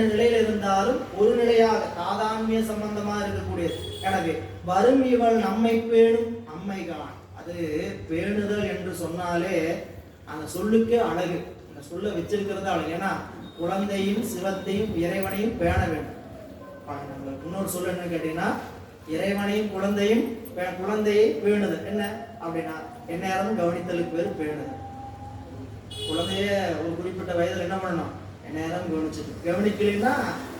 இரண்டு நிலையில இருந்தாலும் ஒரு நிலையாக தாதான்மிய சம்பந்தமா இருக்கக்கூடியது. எனவே வரும் இவள் நம்மை பேணும் அம்மைகான் அது பேணுதல் என்று சொன்னாலே அந்த சொல்லுக்கே அழகு. அந்த சொல்ல வச்சிருக்கிறது அழகு. ஏன்னா குழந்தையும் சிவத்தையும் இறைவனையும் பேண வேண்டும். நம்மளுக்கு இன்னொரு சொல் என்னன்னு கேட்டீங்கன்னா இறைவனையும் குழந்தையும் பே- குழந்தையை பேணுதல். என்ன அப்படின்னா எந்நேரமும் கவனித்தலுக்கு பேர் பேணுதல். குழந்தைய ஒரு குறிப்பிட்ட வயதுல என்ன பண்ணணும்? நேரம் கவனிச்சுட்டு கவனிக்கலைன்னா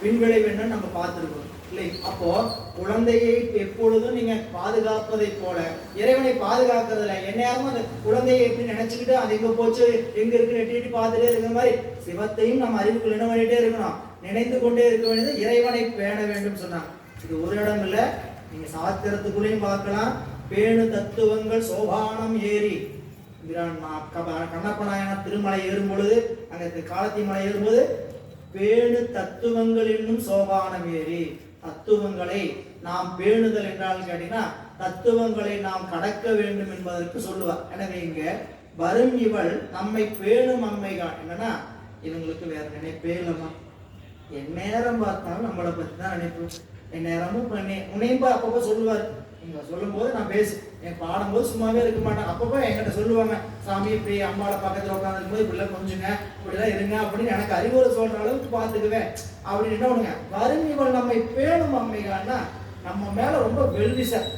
பின்விளைவு என்னன்னு நம்ம பார்த்துருக்கோம். இல்லை அப்போ குழந்தையை எப்பொழுதும் நீங்க பாதுகாப்பதை போல இறைவனை பாதுகாக்கிறதுல எந்நேரமும் அந்த குழந்தையை எப்படி நினைச்சுக்கிட்டு அது எங்க போச்சு எங்க இருக்குன்னு எட்டி பார்த்துட்டே இருக்கிற மாதிரி சிவத்தையும் நம்ம அறிவுக்குள் என்ன பண்ணிட்டே இருக்கணும்? நினைந்து கொண்டே இருக்க வேண்டியது இறைவனை பேண வேண்டும் சொன்னான் இது ஒரு இடம் இல்லை. நீங்க சாத்திரத்துக்குள்ளேயும் பார்க்கலாம். பேணு தத்துவங்கள் சோபானம் ஏறி பிரான் திருமலை ஏறும் பொழுது அங்கே காலத்தி மலை ஏறும்போது பேணு தத்துவங்கள் என்னும் சோபானம் ஏறி தத்துவங்களை நாம் பேணுதல் என்றால் கேட்டீங்கன்னா தத்துவங்களை நாம் கடக்க வேண்டும் என்பதற்கு சொல்லுவார் எனவே இங்க வரும் இவள் நம்மை பேணும் அம்மை என்னன்னா இவங்களுக்கு வேற நினைப்பே இல்லைம்மா. என் நேரம் பார்த்தாலும் நம்மளை பத்தி தான் நினைப்பு. என் நேரமும் உன்னையும் அப்பப்போ சொல்லுவார். நீங்கள் சொல்லும்போது நான் பேசு என் பாடும்போது சும்மாவே இருக்க மாட்டேன். அப்பப்போ என்கிட்ட சொல்லுவாங்க சாமி இப்படி அம்மாவோட பக்கத்தில் உட்காந்துருக்கும் போது இப்படிலாம் கொஞ்சுங்க இப்படிலாம் இருங்க அப்படின்னு எனக்கு அறிவுரை சொல்கிற அளவுக்கு பார்த்துக்குவேன் அப்படின்னு என்ன பண்ணுங்க? வறுமைகள் நம்மை பேணும் அம்மைகான்னா நம்ம மேலே ரொம்ப வெல்விசர்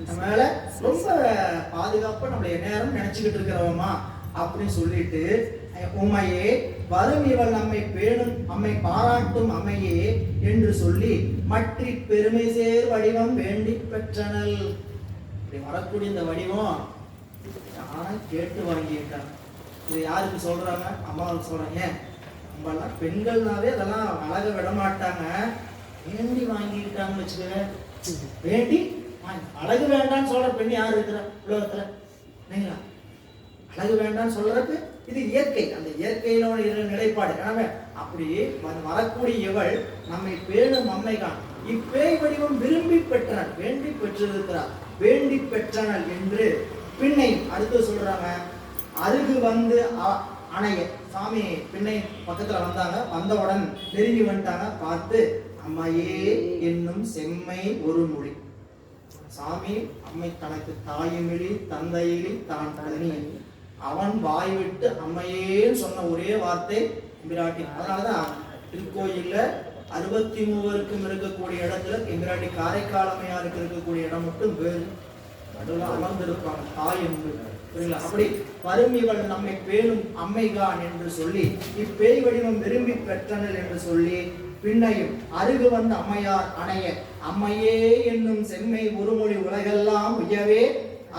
நம்ம மேல ரொம்ப பாதுகாப்பாக நம்மளை நேரம் நினச்சிக்கிட்டு இருக்கிறவமா அப்படின்னு சொல்லிட்டு உமையே வரும் இவள் நம்மை பேணும் அம்மை பாராட்டும் அம்மையே என்று சொல்லி மற்றி பெருமை சேர் வடிவம் வேண்டி பெற்றனல் இப்படி வரக்கூடிய இந்த வடிவம் யாரும் கேட்டு வாங்கியிருக்காங்க. இது யாருக்கு சொல்றாங்க? அம்மாவுக்கு சொல்றாங்க. ஏன்? நம்மளாம் பெண்கள்னாவே அதெல்லாம் அழக விட மாட்டாங்க. வேண்டி வாங்கியிருக்காங்கன்னு வச்சுக்கோங்க வேண்டி? அழகு வேண்டாம்னு சொல்ற பெண் யார் இருக்கிற? உலகத்துல. இல்லைங்களா? அழகு வேண்டாம்னு சொல்றதுக்கு இது இயற்கை. அந்த இயற்கையினோட இரு நிலைப்பாடு எனவே அப்படி வரக்கூடிய இவள் நம்மை பேணும் அம்மைகான் இப்பேய் வடிவம் விரும்பி பெற்றனள் வேண்டி பெற்றிருக்கிறார் வேண்டி பெற்றனள் என்று பின்னை அடுத்து சொல்றாங்க. அருகு வந்து அணைய. சாமி பின்னை பக்கத்துல வந்தாங்க. வந்தவுடன் நெருங்கி வந்துட்டாங்க. பார்த்து அம்மையே என்னும் செம்மை ஒரு மொழி சாமி அம்மை தனக்கு தாயுமிழி தந்தையிலி தான் தனி. அவன் வாய் விட்டு அம்மையேன்னு சொன்ன ஒரே வார்த்தை எம்பிராட்டி. அதனாலதான் திருக்கோயில்ல அறுபத்தி மூவருக்கும் இருக்கக்கூடிய இடத்துல எம்பிராட்டி காரைக்கால் அம்மையாருக்கு இருக்கக்கூடிய இடம் மட்டும் வேறு. நடுவில் அமர்ந்திருப்பாங்க தாய் என்று. புரியுங்களா அப்படி வரும் இவள் நம்மை பேணும் அம்மைகான் என்று சொல்லி இப்பேய் வடிவம் விரும்பி பெற்றனல் என்று சொல்லி பின்னையும் அருகு வந்த அம்மையார் அணைய அம்மையே என்னும் செம்மை ஒருமொழி உலகெல்லாம் உயவே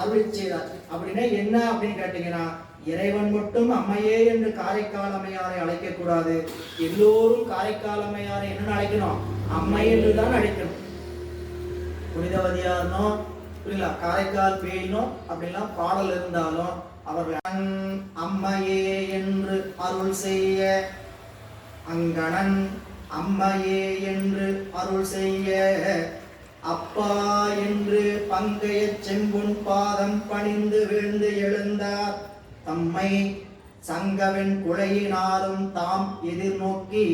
அருள் செய்தார். அப்படின்னா என்ன அப்படின்னு கேட்டீங்கன்னா இறைவன் மட்டும் அம்மையே என்று காரைக்கால் அம்மையாரை அழைக்க கூடாது எல்லோரும் காரைக்கால் அம்மையாரை என்ன அழைக்கணும்? அம்மை என்று தான் அழைக்கணும். புனிதவதியாரனோ புரியல காரைக்கால் பேயினோ அப்படிலாம் பாடல் இருந்தாலும் அவர்கள் அம்மையே என்று அருள் செய்ய அங்கணன் அம்மையே என்று அருள் செய்ய அப்பா என்று பங்கைய செம்புன் பாதம் பணிந்து விழுந்து எழுந்தார். தம்மை சங்கவின் குலையினாலும் தாம் எதிர்நோக்கி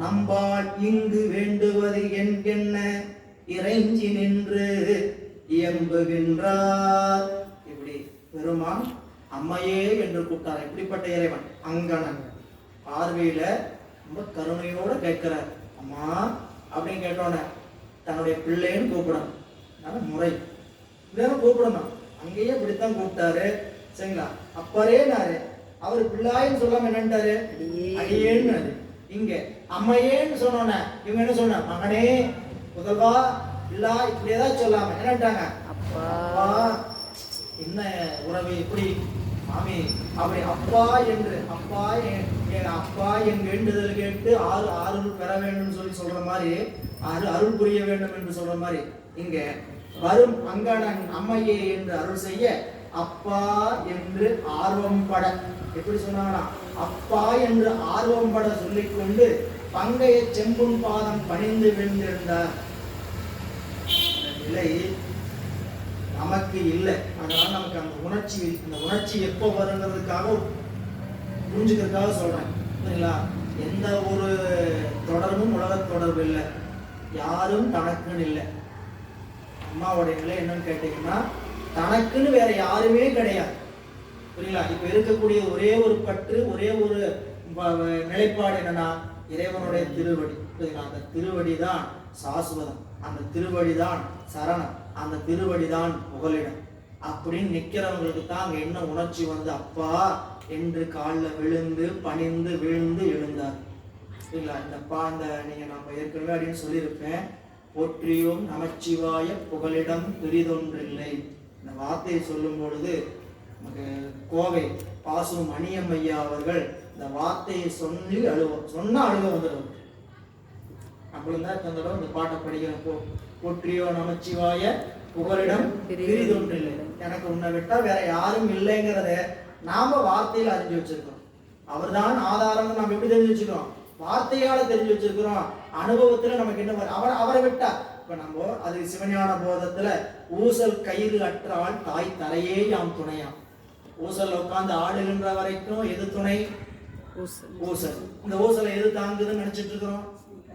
நம்பால் இங்கு வேண்டுவது என்கென்ன? இறைஞ்சி நின்று இயம்புகின்றார். இப்படி பெருமான் அம்மையே என்று கூப்பிட்டார். இப்படிப்பட்ட இறைவன் அங்கணன். பார்வையில ரொம்ப கருணையோட கேட்கிறார். அம்மா அப்படின்னு கேட்டோன்னே தன்னுடைய பிள்ளைன்னு கூப்பிடணும். அதான முறை. இப்படிதான் கூப்பிடணும். அங்கேயே இப்படித்தான் கூப்பிட்டாரு. சரிங்களா? அப்பரேனாரு அவர் பிள்ளாயின்னு சொல்லாம என்னன்ட்டாரு அடியேன்னு இங்க. அம்மையேன்னு சொன்னோன்னே. இவங்க என்ன சொன்ன மகனே புதல்வா இல்லா இப்படி ஏதாவது சொல்லாம. என்னட்டாங்க அப்பா. என்ன உறவு? எப்படி ஆமே அவரை அப்பா என்று அப்பா என் அப்பா என் வேண்டுதல் கேட்டு ஆறு அருள் பெற வேண்டும் சொல்லி சொல்ற மாதிரி அரு அருள் புரிய வேண்டும் என்று சொல்ற மாதிரி இங்க வரும் அங்கணன் அம்மையே என்று அருள் செய்ய அப்பா என்று ஆர்வம் பட. எப்படி சொன்னாங்கன்னா அப்பா என்று ஆர்வம் பட சொல்லிக்கொண்டு பங்கைய செம்புன் பாதம் பணிந்து விழுந்திருந்தார் இந்த நிலை நமக்கு இல்லை. அதனால நமக்கு அந்த உணர்ச்சி அந்த உணர்ச்சி எப்போ வருங்கிறதுக்காக புரிஞ்சுக்கிறதுக்காக சொல்றேன். சரிங்களா எந்த ஒரு தொடர்பும் உலக தொடர்பு இல்லை. யாரும் தனக்குன்னு இல்லை. அம்மாவுடைய நிலை என்னன்னு கேட்டீங்கன்னா தனக்குன்னு வேற யாருமே கிடையாது. புரியுங்களா இப்ப இருக்கக்கூடிய ஒரே ஒரு பற்று ஒரே ஒரு நிலைப்பாடு என்னன்னா இறைவனுடைய திருவடி. புரியுங்களா அந்த திருவடி தான் சாஸ்வதம். அந்த திருவடிதான் சரணம். அந்த திருவடிதான் புகலிடம். அப்படின்னு நிற்கிறவங்களுக்கு தான் அங்க என்ன உணர்ச்சி வந்து அப்பா என்று காலில் விழுந்து பணிந்து விழுந்து எழுந்தார். இல்லை இந்த பா இந்த நீங்க நம்ம ஏற்கனவே அப்படின்னு சொல்லியிருப்பேன். போற்றியும் நமச்சிவாய புகலிடம் பெரிதொன்றில்லை இந்த வார்த்தையை சொல்லும் பொழுது நமக்கு கோவை பாசு மணியம்மையா அவர்கள் இந்த வார்த்தையை சொல்லி அழுவோம். சொன்னா அழுக வந்துடும் நம்மளும் தான் இந்த பாட்டை படிக்கிறோம் போ போற்றியோ நமச்சிவாய புகலிடம் பிரிதொன்றில்லை எனக்கு உன்னை விட்டா வேற யாரும் இல்லைங்கிறத நாம வார்த்தையில அறிஞ்சு வச்சிருக்கோம். அவர்தான் ஆதாரம் நம்ம எப்படி தெரிஞ்சு வச்சுக்கிறோம் வார்த்தையால தெரிஞ்சு வச்சிருக்கிறோம். அனுபவத்துல நமக்கு என்ன? அவர் அவரை விட்டா. இப்ப நம்ம அது சிவஞான போதத்துல ஊசல் கயிறு அற்றால் தாய் தரையே யாம் துணையாம். ஊசல் உட்கார்ந்து ஆடுகின்ற வரைக்கும் எது துணை? ஊசல். இந்த ஊசலை எது தாங்குதுன்னு நினைச்சிட்டு இருக்கிறோம்?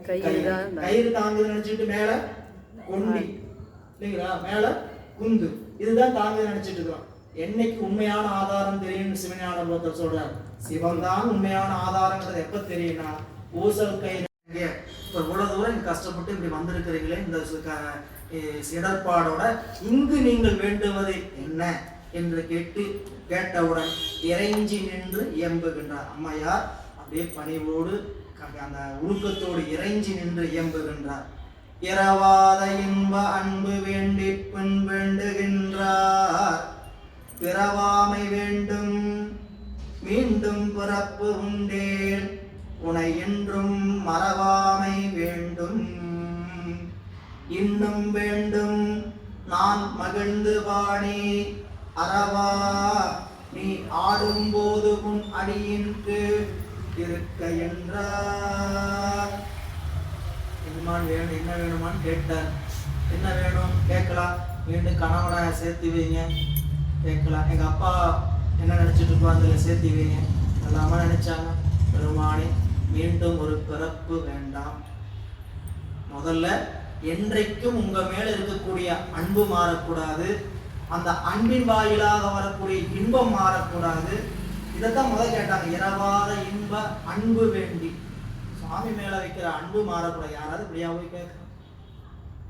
கயிறு கயிறு தாங்குதுன்னு நினைச்சிட்டு மேல கொண்டி. இல்லைங்களா? மேல குந்து. இதுதான் தாங்குதுன்னு நினைச்சிட்டு இருக்கிறோம். என்னைக்கு உண்மையான ஆதாரம் தெரியும்னு சிவஞான போத்தர் சொல்றார். சிவன் தான் உண்மையான ஆதாரங்கிறது எப்ப தெரியும்னா ஊசல் கயிறு இவ்வளவு தூரம் கஷ்டப்பட்டு இப்படி வந்திருக்கிறீங்களே இந்த இடர்பாடோட இங்கு நீங்கள் வேண்டுவது என்ன என்று கேட்டு கேட்டவுடன் இறைஞ்சி நின்று இயம்புகின்றார். அம்மையார் அப்படியே பணிவோடு அந்த உருக்கத்தோடு இறைஞ்சி நின்று இயம்புகின்றார் இரவாத இன்ப அன்பு வேண்டி பின் வேண்டுகின்றார். பிறவாமை வேண்டும் மீண்டும் பிறப்பு உண்டேன். உனை என்றும் மறவாமை வேண்டும். இன்னும் வேண்டும் நான் மகிழ்ந்து பாடி அறவா நீ ஆடும்போது உன் கீழ் இருக்க என்றார். என்னமான் வேணும் என்ன வேணுமான்னு கேட்டார். என்ன வேணும்? கேட்கலாம். மீண்டும் கணவனை சேர்த்து வைங்க. கேட்கலாம். எங்கள் அப்பா என்ன நினச்சிட்டு இருக்கோ அதில் சேர்த்து வைங்க. எல்லாமே நினச்சாங்க. பெருமானே மீண்டும் ஒரு பிறப்பு வேண்டாம். முதல்ல என்றைக்கும் உங்கள் மேலே இருக்கக்கூடிய அன்பு மாறக்கூடாது. அந்த அன்பின் வாயிலாக வரக்கூடிய இன்பம் மாறக்கூடாது. இதைத்தான் முதல் கேட்டாங்க. இரவாத இன்ப அன்பு வேண்டி. சுவாமி மேல வைக்கிற அன்பு மாறக்கூடாது. யாராவது இப்படியா போய் கேட்கலாம்.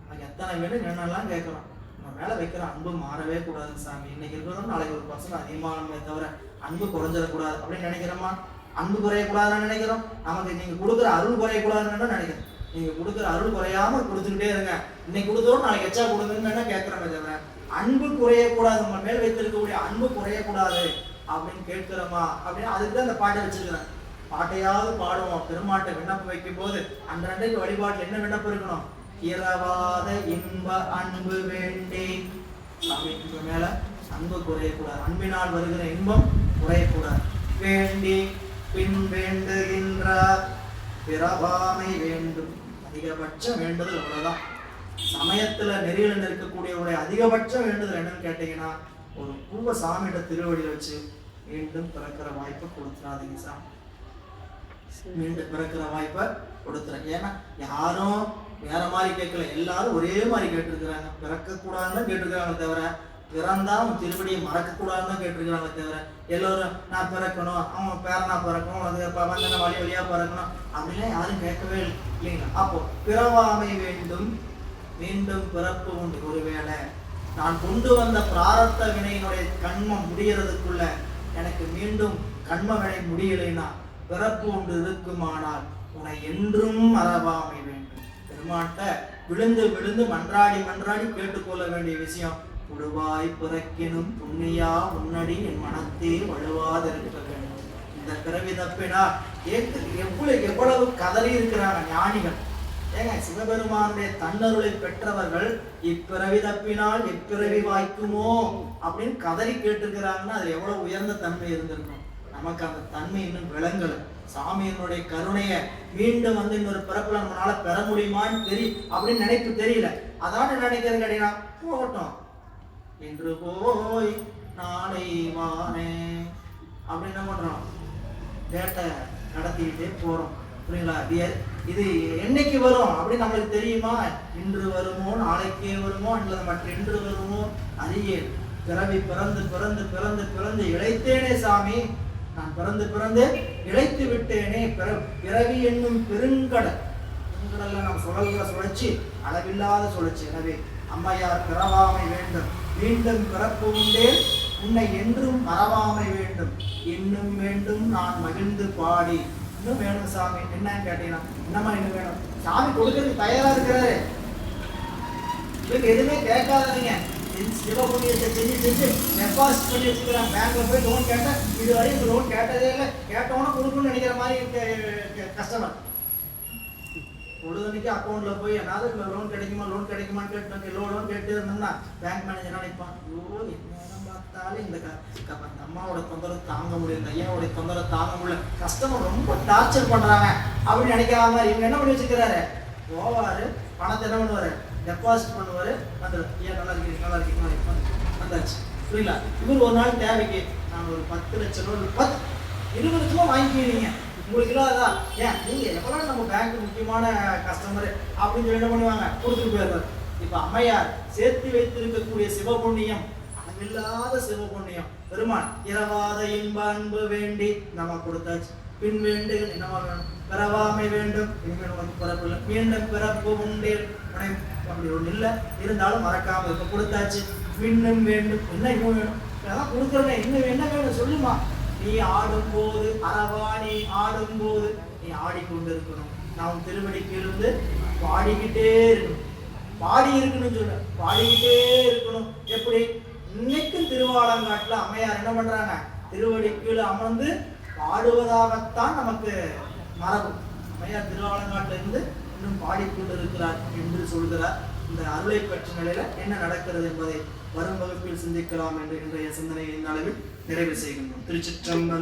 நமக்கு எத்தனை வேணும் என்னென்னலாம் கேட்கலாம். நம்ம மேல வைக்கிற அன்பு மாறவே கூடாது சாமி. இன்னைக்கு இருக்கிறதும் நாளைக்கு ஒரு பர்சன்ட் அதிகமானமே தவிர அன்பு குறைஞ்சிடக்கூடாது. அப்படின்னு நினைக்கிறோமா? அன்பு குறையக்கூடாதுன்னு நினைக்கிறோம். நமக்கு நீங்க கொடுக்குற அருள் குறையக்கூடாதுன்னு நினைக்கிறோம். நீங்க கொடுக்குற அருள் குறையாம கொடுத்துக்கிட்டே இருங்க. இன்னைக்கு கொடுத்தோம் நாளைக்கு எச்சா கொடுங்கன்னு வேணா தவிர அன்பு குறையக்கூடாது. நம்ம மேல் வைத்திருக்கக்கூடிய அன்பு குறையக்கூடாது. அப்படின்னு கேட்கிறோமா? அப்படின்னு அதுக்கு தான் பாட்டை வச்சிருக்கிறேன் பாட்டையாவது பாடுவோம். பெருமாட்டை விண்ணப்பம் வைக்கும் போது அன்றன்றைக்கு வழிபாட்டில் என்ன விண்ணப்பம் இருக்கணும்? இரவாத இன்ப அன்பு வேண்டி. அப்படின்ற மேல அன்பு குறையக்கூடாது. அன்பினால் வருகிற இன்பம் குறையக்கூடாது. வேண்டி பின் வேண்டுகின்றார் பிறவாமை வேண்டும். அதிகபட்சம் வேண்டுதல் அவ்வளவுதான். சமயத்துல நெறியில் நிற்கக்கூடியவருடைய அதிகபட்சம் வேண்டுதல் என்னன்னு கேட்டீங்கன்னா ஒரு பூவ சாமியிட திருவடியில் வச்சு மீண்டும் பிறக்கிற வாய்ப்பை கொடுத்துறாதீங்க சாமி மீண்டும் பிறக்கிற வாய்ப்பை கொடுத்துறேன். ஏன்னா யாரும் வேற மாதிரி கேட்கல. எல்லாரும் ஒரே மாதிரி கேட்டிருக்கிறாங்க. பிறக்க கூடாதுன்னு தவிர பிறந்தா அவன் திருப்படியை மறக்க கூடாதுன்னு தான் கேட்டிருக்கிறாங்க தவிர எல்லோரும் நான் பிறக்கணும் அவன் பேரனா பிறக்கணும் அது ப- வழி வழியா பிறக்கணும். அப்படிலாம் யாரும் கேட்கவே இல்லை. இல்லைங்களா? அப்போ பிறவாமை வேண்டும் மீண்டும் பிறப்பு உண்டு. ஒருவேளை நான் கொண்டு வந்த பிராரத்த வினையினுடைய கண்மம் முடியறதுக்குள்ள எனக்கு மீண்டும் கண்மகளை முடியலைனா முடியலைன்னா பிறப்பு ஒன்று இருக்குமானால் உன்னை என்றும் மறவாமை வேண்டும். பெருமாட்ட விழுந்து விழுந்து மன்றாடி மன்றாடி கேட்டுக்கொள்ள வேண்டிய விஷயம் உடுவாய் பிறக்கினும் புண்ணியா உன்னடி என் மனத்தே வலுவாதிருக்க வேண்டும். இந்த பிறவி தப்பினா ஏற்று எவ்வளவு எவ்வளவு கதறி இருக்கிறாங்க ஞானிகள். ஏங்க சிவபெருமானுடைய தன்னருளை பெற்றவர்கள் இப்பிறவி தப்பினால் எப்பிறவி வாய்க்குமோ அப்படின்னு கதறி கேட்டிருக்கிறாங்கன்னா அது எவ்வளவு உயர்ந்த தன்மை இருந்திருக்கும்? நமக்கு அந்த தன்மை இன்னும் விளங்கல. சாமியினுடைய கருணையை மீண்டும் வந்து இன்னொரு பிறப்புல நம்மளால பெற முடியுமான்னு தெரி அப்படின்னு நினைப்பு தெரியல. அதான் நினைக்கிறது கேட்டீங்கன்னா போகட்டும். இன்று போய் நாளை வானே அப்படின்னு என்ன பண்றோம்? வேட்டை நடத்திக்கிட்டே போறோம். புரியுங்களா அப்படியே இது என்னைக்கு வரும் அப்படின்னு நம்மளுக்கு தெரியுமா? இன்று வருமோ நாளைக்கே வருமோ அல்லது மற்ற இன்று வருமோ? அறியேன் பிறவி பிறந்து பிறந்து பிறந்து பிறந்து இழைத்தேனே சாமி. நான் பிறந்து பிறந்து இழைத்து விட்டேனே. பிற- பிறவி என்னும் பெருங்கடல். பெருங்கடல்ல நாம் சுழல்கிற சுழற்சி அளவில்லாத சுழற்சி. எனவே அம்மையார் பிறவாமை வேண்டும். மீண்டும் பிறப்பு உண்டே. உன்னை என்றும் மறவாமை வேண்டும். இன்னும் வேண்டும் நான் மகிழ்ந்து பாடி. இன்னும் வேணும் சாமி. என்னன்னு கேட்டீங்கன்னா என்னம்மா இன்னும் வேணும்? சாமி கொடுக்கறதுக்கு தயாரா இருக்கிறாரு. இதுக்கு எதுவுமே கேட்காதீங்க சிவபுண்ணியத்தை செஞ்சு செஞ்சு டெபாசிட் பண்ணி வச்சுக்கிறேன். பேங்க்ல போய் லோன் கேட்டேன் இது வரையும் லோன் கேட்டதே இல்லை. கேட்டவனும் கொடுக்கணும்னு நினைக்கிற மாதிரி கஸ்டமர் பொழுதுக்கு அக்கௌண்ட்ல போய் ஏதாவது லோன் கிடைக்குமா? லோன் கிடைக்குமான்னு கேட்டு லோ லோன் கேட்டு இருந்தோம்னா பேங்க் மேனேஜர் நினைப்பான்? ஐயோ என்ன பார்த்தாலே இந்த அந்த அம்மாவோட தொந்தரவு தாங்க முடியல இந்த ஐயாவோட தொந்தரவு தாங்க முடியல. கஸ்டமர் ரொம்ப டார்ச்சர் பண்றாங்க. அப்படின்னு நினைக்காத மாதிரி இவங்க என்ன பண்ணி வச்சுக்கிறாரு போவாரு பணத்தை என்ன பண்ணுவாரு? டெபாசிட் பண்ணுவாரு. அந்த ஐயா நல்லா இருக்கீங்க நல்லா இருக்கு நல்லா இருக்கு வந்தாச்சு. புரியல? இவர் ஒரு நாள் தேவைக்கு நான் ஒரு பத்து லட்சம் ரூபா பத்து இருபது லட்சம் வாங்கிக்கிறீங்க. உங்களுக்கு அதான் ஏன்? நீங்க எவ்வளவு நம்ம பேங்க் முக்கியமான கஸ்டமரு அப்படின்னு சொல்லி என்ன பண்ணுவாங்க? கொடுத்துட்டு போயிருக்காரு இப்ப அம்மையார் சேர்த்து வைத்திருக்கக்கூடிய சிவபுண்ணியம் அளவில்லாத சிவபுண்ணியம். பெருமான் இரவாத இன்ப அன்பு வேண்டி நம்ம கொடுத்தாச்சு. பின் வேண்டு என்னவா வேணும்? பிறவாமை வேண்டும். இனிமேல் வந்து பிறப்பு இல்லை. மீண்டும் பிறப்பு உண்டே. அப்படி ஒண்ணு இல்லை. இருந்தாலும் மறக்காம இருக்க கொடுத்தாச்சு. மின்னும் வேண்டும். என்ன இப்போ வேணும்? அதான் கொடுக்குறேன் இன்னும் என்ன வேணும் சொல்லுமா? நீ ஆடும்போது அறவா நீ ஆடும்போது நீ ஆடிக்கொண்டிருக்கணும். நாம் திருவடிக்கு இருந்து பாடிக்கிட்டே இருக்கணும். பாடி இருக்கணும்னு சொல்ல பாடிக்கிட்டே இருக்கணும். எப்படி? இன்னைக்கும் திருவாலங்காட்டில் அம்மையார் என்ன பண்றாங்க? திருவடி கீழே அமர்ந்து பாடுவதாகத்தான் நமக்கு மரபு. அம்மையார் திருவாலங்காட்டுல இருந்து இன்னும் பாடிக்கொண்டு இருக்கிறார் என்று சொல்கிறார். இந்த அருளை பெற்ற நிலையில என்ன நடக்கிறது என்பதை வரும் வகுப்பில் சிந்திக்கலாம் என்று இன்றைய சிந்தனையின் அளவில் நிறைவு செய்கின்றோம். திருச்சிற்றம்பலம்